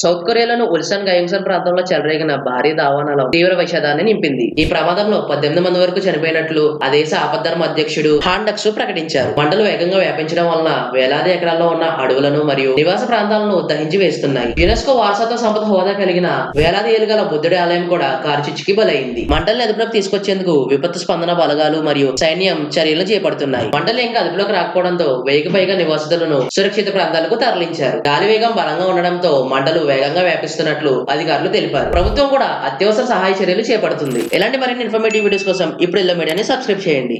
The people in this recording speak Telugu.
సౌత్ కొరియాలోని ఉల్సన్ గయంసన్ ప్రాంతంలో చెలరేగిన భారీ దావానలో తీవ్ర విషాదాన్ని నింపింది. ఈ ప్రమాదంలో పద్దెనిమిది మంది వరకు చనిపోయినట్లు ఆ దేశ ఆపద్ధర్మ అధ్యక్షుడు హాండక్స్ ప్రకటించారు. మంటలు వేగంగా వ్యాపించడం వలన వేలాది ఎకరాల్లో ఉన్న అడవులను మరియు నివాస ప్రాంతాలను దహించి వేస్తున్నాయి. యునెస్కో వారసత్వ సంపద హోదా కలిగిన వేలాది ఏలుగల బుద్ధుడి ఆలయం కూడా కార్చిచ్చుకి బలైంది. మంటలను అదుపులోకి తీసుకొచ్చేందుకు విపత్తు స్పందన బలగాలు మరియు సైన్యం చర్యలు చేపడుతున్నాయి. మంటలు ఇంకా అదుపులోకి రాకపోవడంతో వేగపైగా పైగా నివాసితులను సురక్షిత ప్రాంతాలకు తరలించారు. గాలి వేగం బలంగా ఉండడంతో మంటలు వేగంగా వ్యాపిస్తున్నట్లు అధికారులు తెలిపారు. ప్రభుత్వం కూడా అత్యవసర సహాయ చర్యలు చేపడుతుంది. ఇలాంటి మరిన్ని ఇన్ఫర్మేటివ్ వీడియోస్ కోసం ఇప్పుడు ఇళ్ళ మీడియాని సబ్స్క్రైబ్ చేయండి.